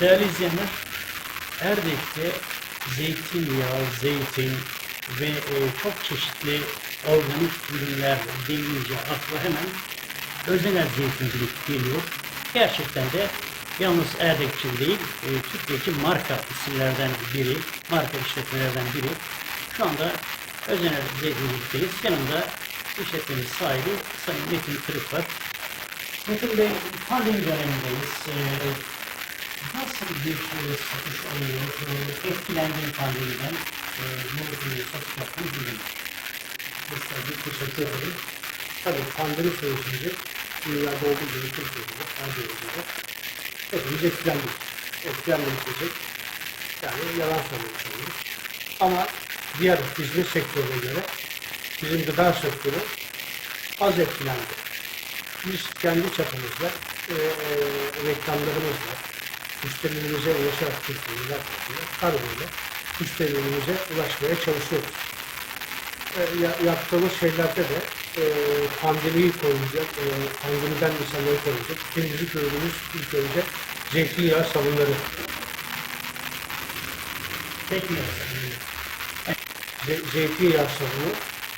Değerli izleyenler, Erdek'te zeytinyağı, zeytin ve e, çok çeşitli organik ürünler denince akla hemen Özener Zeytincilik geliyor. Gerçekten de yalnız Erdek için değil, e, Türkiye için marka isimlerden biri, marka işletmelerden biri. Şu anda Özener Zeytincilik'teyiz. Yanımda işletmenin sahibi Sayın Metin Kırık var. Metin Bey, pandemi dönemindeyiz. E, Nasıl bir e, satış oluyor? E, etkilendiğin pandemiden e, bu e, satış yaptığını. Tabii teşekkür ederim. Tabii pandemi sürecinde dünyada olduğu gibi Türkiye'de de yerde de hepimiz etkilendik. Etkilenmedik diyecek. Yani yalan söylemiş. Ama diğer hizmet sektörüne göre bizim gıda sektörü az etkilendi. Biz kendi çapımızda e, e, reklamlarımızla müşterilerimize ulaşarak Türkiye'yi yapmaya, kargoyla müşterilerimize ulaşmaya çalışıyoruz e, ya- yaptığımız şeylerde de e, pandemiyi koruyacak, e, pandemiden insanları koruyacak. Temizlik ürünümüz ilk önce zeytinyağı sabunları. Peki, Ze- zeytinyağı sabunu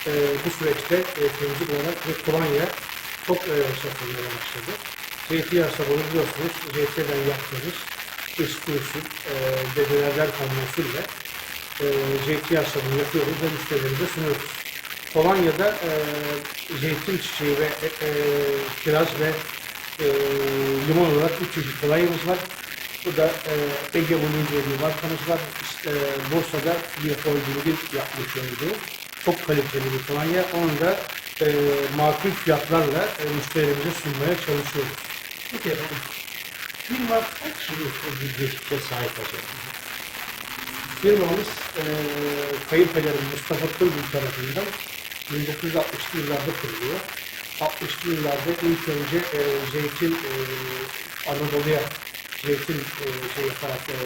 e, bu süreçte e, temizlik olarak ve kolonya çok e, satılmaya başladı. Zeytinyağı sabunu biliyorsunuz zeytinden yaptığımız eski usul e, dedelerden kalma e, zeytinyağı sabunu yapıyoruz ve müşterilerimize sunuyoruz. Polonya'da e, zeytin çiçeği ve e, e, kiraz ve e, limon olarak üç çeşit kolonyamız var. Bu da e, Ege Uni diye bir markamız var. İşte, e, Bursa'da bir holdingi yapmış olduğu çok kaliteli bir kolonya. Onu da e, makul fiyatlarla e, müşterilerimize sunmaya çalışıyoruz. Peki efendim. Firma yıllık bir geçmişe sahip acaba? Firmamız e, kayınpederim Mustafa Turgul tarafından 1960'lı yıllarda kuruluyor. 60'lı yıllarda ilk önce e, zeytin e, Anadolu'ya zeytin e, şey yaparak e,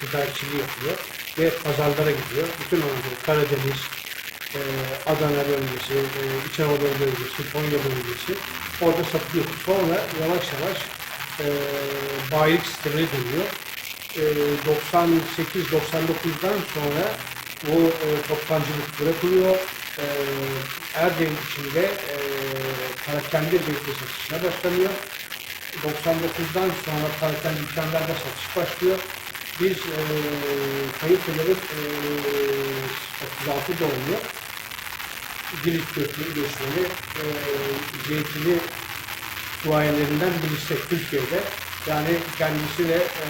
tedarikçiliği yapıyor ve pazarlara gidiyor. Bütün Anadolu, Karadeniz, e, Adana bölgesi, e, İç Anadolu bölgesi, Konya bölgesi orada satılıyor. Sonra yavaş yavaş e, bayilik sistemine dönüyor. E, 98-99'dan sonra bu e, toptancılık bırakılıyor. E, Erdem içinde e, Karakendir Bey'de satışına başlanıyor. 99'dan sonra Karaken dükkanlarda satış başlıyor. Biz e, kayıtları e, 36 doğumlu Girit köklü göçmeni e, zeytini duayenlerinden birisi Türkiye'de. Yani kendisi de e,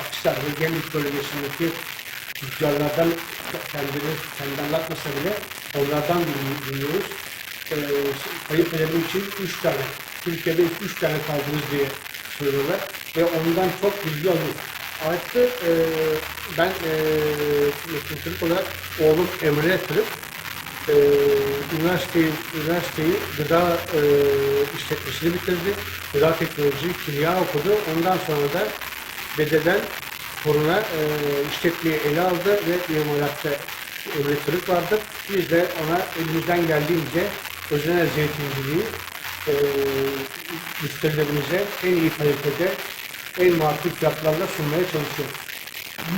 Akhisar ve Gemlik bölgesindeki tüccarlardan kendini kendi anlatmasa bile onlardan dinli- dinliyoruz. E, kayıplarım için üç tane, Türkiye'de üç tane kaldınız diye söylüyorlar ve ondan çok bilgi alıyoruz. Artı e, ben e, olarak oğlum Emre Kırık e, üniversiteyi, üniversiteyi gıda e, işletmesini bitirdi. Gıda teknoloji, kimya okudu. Ondan sonra da dededen toruna e, işletmeyi ele aldı ve imalatta Emre Kırık vardı. Biz de ona elimizden geldiğince özenel zeytinciliği e, müşterilerimize en iyi kalitede en makul fiyatlarla sunmaya çalışıyoruz.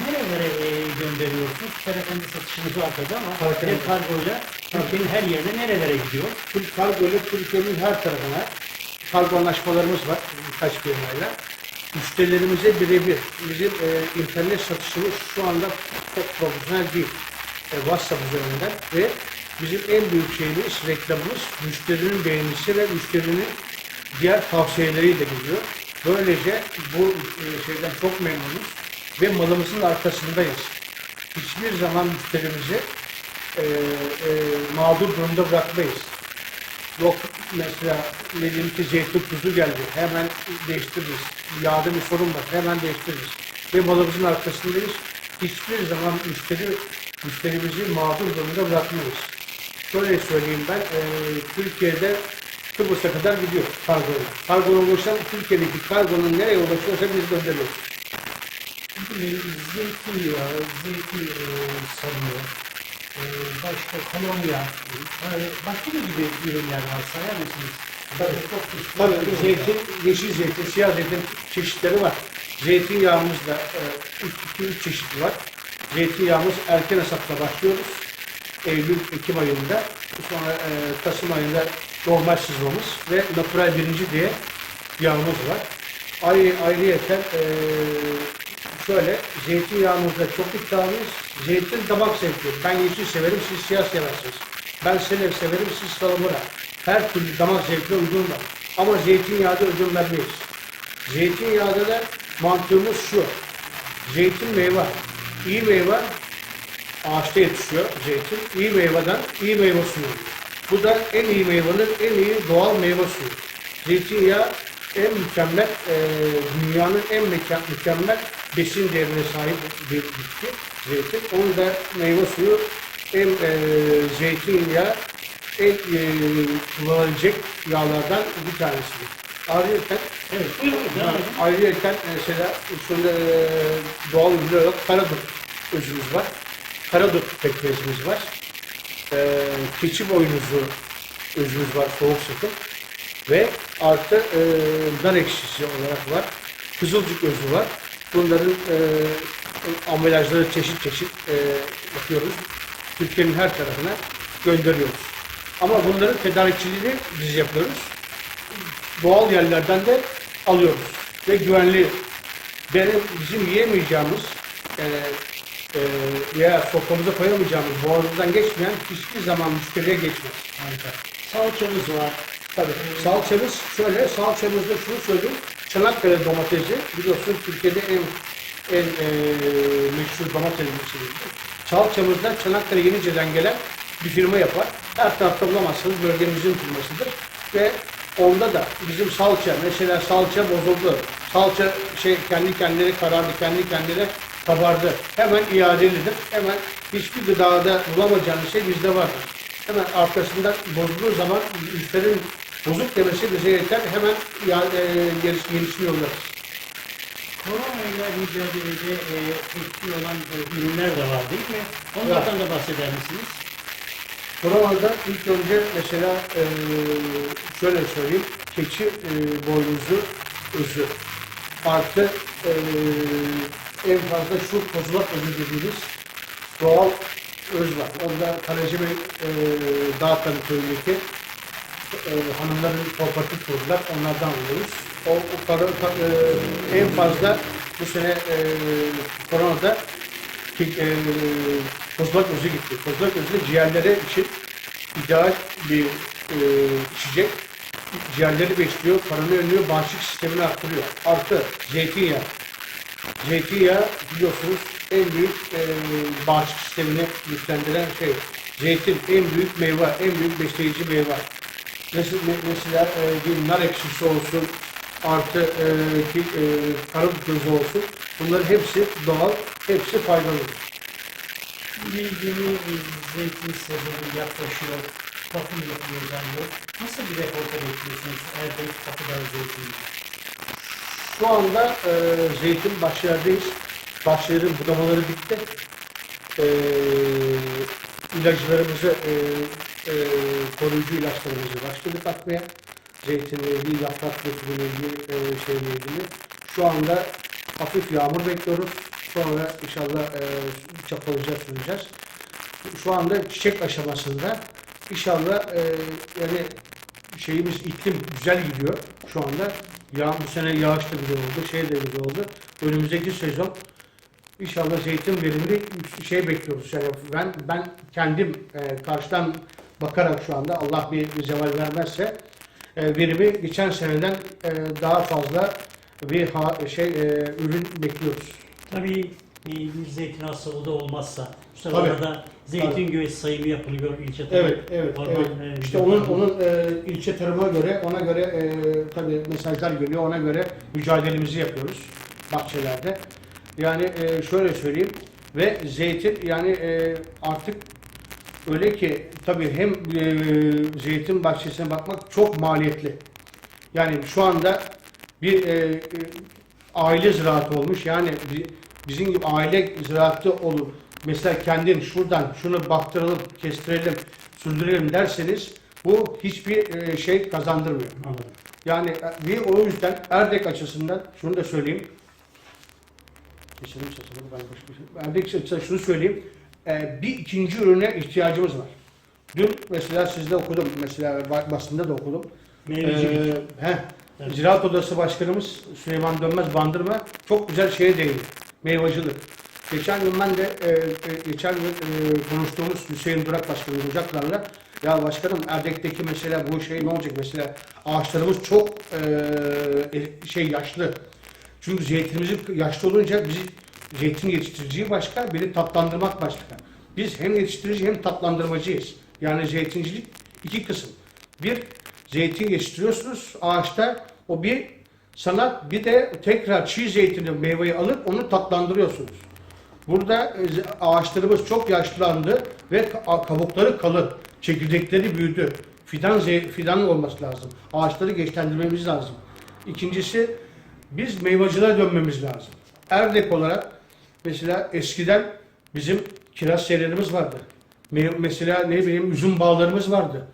Nerelere e, gönderiyorsunuz? Perakende satışınız var tabii ama Perakende. bir kargoyla Türkiye'nin her yerine nerelere gidiyor? Türk Kargo ile Türkiye'nin her tarafına kargo anlaşmalarımız var birkaç firmayla. Müşterilerimize birebir bizim e, internet satışımız şu anda çok profesyonel değil. E, WhatsApp üzerinden ve bizim en büyük şeyimiz, reklamımız müşterinin beğenisi ve müşterinin diğer tavsiyeleriyle geliyor. Böylece bu e, şeyden çok memnunuz ve malımızın arkasındayız. Hiçbir zaman müşterimizi e, e, mağdur durumda bırakmayız. Yok mesela ne diyeyim ki zeytin tuzu geldi. Hemen değiştiririz. Yağda bir sorun var. Hemen değiştiririz. Ve malımızın arkasındayız. Hiçbir zaman müşteri müşterimizi mağdur durumda bırakmayız. Şöyle söyleyeyim ben. e, Türkiye'de Kıbrıs'a kadar gidiyor kargoyla. Kargonun ulaşan Türkiye'deki kargonun nereye ulaşıyorsa biz gönderiyoruz. Zeytinyağı, zeytin sarımı, başka kolonya, başka ne gibi ürünler var sayar mısınız? Tabii. Tabii ürünler zeytin, yeşil zeytin, siyah zeytin çeşitleri var. Zeytinyağımız da 2-3 çeşit var. Zeytinyağımız erken hasatla başlıyoruz. Eylül, Ekim ayında. Sonra e, Kasım ayında normal sızmamız ve natural birinci diye yağımız var. Ayrı, ayrıyeten e, şöyle zeytinyağımızda çok iddialıyız. Zeytin damak zevki. Ben yeşil severim, siz siyah seversiniz. Ben selev severim, siz salamura. Her türlü damak zevkine uygun var. Ama zeytinyağda ödün vermeyiz. Zeytinyağda da mantığımız şu. Zeytin meyve. İyi meyve ağaçta yetişiyor zeytin. İyi meyveden iyi meyve suyu. Bu da en iyi meyvenin en iyi doğal meyve suyu. Zeytinyağı en mükemmel, e, dünyanın en mükemmel besin değerine sahip bir bitki zeytin. Onun da meyve suyu en e, zeytinyağı en e, kullanılacak yağlardan bir tanesidir. Ayrıca Evet, buyurun. devam edin. Ayrıca mesela şöyle e, doğal ürün olarak karadut özümüz var. Karadut pekmezimiz var. E, keçi boynuzu özümüz var soğuk sıkım. Ve artı e, nar ekşisi olarak var. Kızılcık özü var. Bunların e, ambalajları çeşit çeşit e, yapıyoruz. Türkiye'nin her tarafına gönderiyoruz. Ama bunların tedarikçiliğini biz yapıyoruz doğal yerlerden de alıyoruz. Ve güvenli. Benim bizim yiyemeyeceğimiz e, e, veya soframıza koyamayacağımız boğazımızdan geçmeyen hiçbir zaman müşteriye geçmez. Harika. Salçamız var. Tabii. Salçamız şöyle, salçamızda şunu söyleyeyim. Çanakkale domatesi biliyorsun Türkiye'de en en e, meşhur domates biçimidir. Salçamızda Çanakkale Yenice'den gelen bir firma yapar. Her tarafta bulamazsınız. Bölgemizin firmasıdır. Ve onda da bizim salça, mesela salça bozuldu. Salça şey kendi kendine karardı, kendi kendine kabardı. Hemen iadelidir. Hemen hiçbir gıdada bulamayacağınız şey bizde vardır. Hemen arkasından bozulduğu zaman müşterinin bozuk demesi bize yeter. Hemen ya, e, gerisi, yenisini yollarız. Korona ile mücadelede e, etkili olan e, ürünler de var değil mi? Onlardan da bahseder misiniz? Koronada ilk önce mesela e, şöyle söyleyeyim. Keçi e, boynuzu özü artı e, en fazla şu kozulak özü dediğimiz doğal öz var. Onda Kaleci Bey e, Dağıtları köyündeki e, hanımların kooperatif kurdular. Onlardan alıyoruz. O, o para, pa- e, en fazla bu sene e, koronada e, kozlak özü gitti. Kozlak özü ciğerlere için ideal bir e, içecek. Ciğerleri besliyor, kanını önlüyor, bağışıklık sistemini arttırıyor. Artı zeytinyağı. Zeytinyağı biliyorsunuz en büyük e, bağışıklık sistemini güçlendiren şey. Zeytin en büyük meyve, en büyük besleyici meyve. Mesela, mesela e, bir nar ekşisi olsun, artı e, ki, e, karadut özü olsun. Bunların hepsi doğal, hepsi yeni e, zeytin sezonu yaklaşıyor. Bakım yapıyor zannediyor. Nasıl bir rekorta bekliyorsunuz Erdek Kapıdağ zeytini? Şu anda e, zeytin başlardayız. Başların budamaları bitti. E, ilaclarımızı, e, e, koruyucu ilaçlarımızı başladık atmaya. Zeytinle ilgili, yaprak dökümüyle ilgili, e, şeyle ilgili. Şu anda hafif yağmur bekliyoruz. Sonra inşallah e, çapalayacağız, süreceğiz. Şu anda çiçek aşamasında. İnşallah e, yani şeyimiz iklim güzel gidiyor şu anda. Ya, bu sene yağış da güzel oldu, şey de güzel oldu. Önümüzdeki sezon İnşallah zeytin verimli şey bekliyoruz. Yani ben ben kendim e, karşıdan bakarak şu anda Allah bir, bir zeval vermezse e, verimi geçen seneden e, daha fazla bir ha, şey e, ürün bekliyoruz. Tabii bir zeytin hastalığı da olmazsa bu Tabii. sırada zeytin güvesi sayımı yapılıyor ilçe tarım. Evet, evet, Orman, evet. e, İşte onun onun e, ilçe tarıma göre ona göre e, tabii mesajlar geliyor. Ona göre mücadelemizi yapıyoruz bahçelerde. Yani e, şöyle söyleyeyim ve zeytin yani e, artık öyle ki tabii hem e, zeytin bahçesine bakmak çok maliyetli. Yani şu anda bir e, e, aile ziraatı olmuş. Yani bi- bizim gibi aile ziraatı olur. Mesela kendin şuradan şunu baktıralım, kestirelim, sürdürelim derseniz bu hiçbir e, şey kazandırmıyor. Anladım. Yani e, bir o yüzden Erdek açısından şunu da söyleyeyim. Keselim sesini ben başka bir şey. Açısından şunu söyleyeyim. E, bir ikinci ürüne ihtiyacımız var. Dün mesela sizde okudum. Mesela ba- basında da okudum. Meyvecilik. Ee, heh, Evet. Ziraat Odası Başkanımız Süleyman Dönmez Bandırma çok güzel şeye değindi. Meyvacılık. Geçen gün ben de e, e, geçen gün e, konuştuğumuz Hüseyin Durak Başkanımız Ocaklar'la ya başkanım Erdek'teki mesela bu şey ne olacak mesela ağaçlarımız çok e, şey yaşlı. Çünkü zeytinimiz yaşlı olunca bizi zeytin yetiştiriciyi başka, biri tatlandırmak başka. Biz hem yetiştirici hem tatlandırmacıyız. Yani zeytincilik iki kısım. Bir, zeytin yetiştiriyorsunuz ağaçta. O bir sanat, bir de tekrar çiğ zeytini, meyveyi alıp onu tatlandırıyorsunuz. Burada e, ağaçlarımız çok yaşlandı ve ka- kabukları kalın, çekirdekleri büyüdü. Fidan fidan olması lazım. Ağaçları geçlendirmemiz lazım. İkincisi biz meyvacılığa dönmemiz lazım. Erdek olarak mesela eskiden bizim kiraz serilerimiz vardı. Me- Mesela ne bileyim üzüm bağlarımız vardı.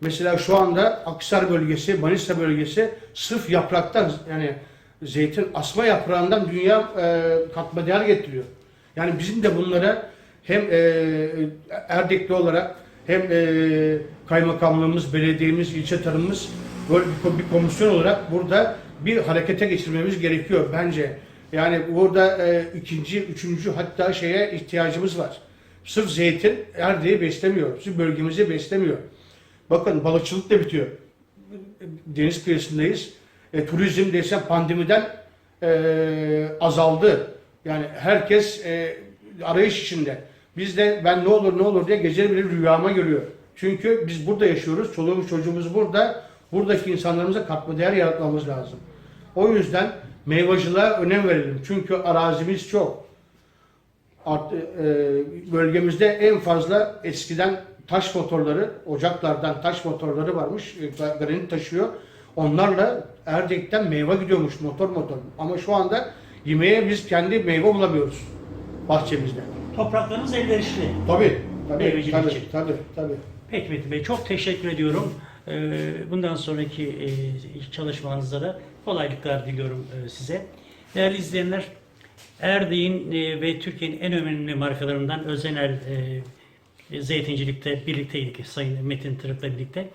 Mesela şu anda Aksar bölgesi, Manisa bölgesi sırf yapraktan yani zeytin asma yaprağından dünya e, katma değer getiriyor. Yani bizim de bunlara hem e, Erdekli olarak hem e, kaymakamlığımız, belediyemiz, ilçe tarımımız böyle bir komisyon olarak burada bir harekete geçirmemiz gerekiyor bence. Yani burada e, ikinci, üçüncü hatta şeye ihtiyacımız var. Sırf zeytin Erdek'i beslemiyor, sırf bölgemizi beslemiyor. Bakın balıkçılık da bitiyor. Deniz kıyısındayız. E, turizm desem pandemiden e, azaldı. Yani herkes e, arayış içinde. Biz de ben ne olur ne olur diye geceleri bile rüyama görüyor. Çünkü biz burada yaşıyoruz. Çoluğumuz çocuğumuz burada. Buradaki insanlarımıza katma değer yaratmamız lazım. O yüzden meyvacılığa önem verelim. Çünkü arazimiz çok. Art, e, bölgemizde en fazla eskiden taş motorları, ocaklardan taş motorları varmış, e, granit taşıyor. Onlarla Erdek'ten meyve gidiyormuş motor motor. Ama şu anda yemeğe biz kendi meyve bulamıyoruz bahçemizde. Topraklarınız elverişli. Tabii, tabii, tabii, tabii, tabii. Peki Metin Bey çok teşekkür ediyorum. Ee, Bundan sonraki e, çalışmanızda da kolaylıklar diliyorum e, size. Değerli izleyenler, Erdek'in e, ve Türkiye'nin en önemli markalarından Özenel e, zeytincilikte birlikteydik Sayın Metin Tırık'la birlikte.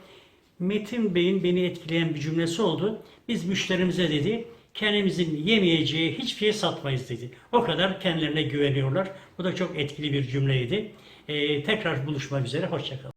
Metin Bey'in beni etkileyen bir cümlesi oldu. Biz müşterimize dedi, kendimizin yemeyeceği hiçbir şey satmayız dedi. O kadar kendilerine güveniyorlar. Bu da çok etkili bir cümleydi. Ee, tekrar buluşmak üzere, hoşçakalın.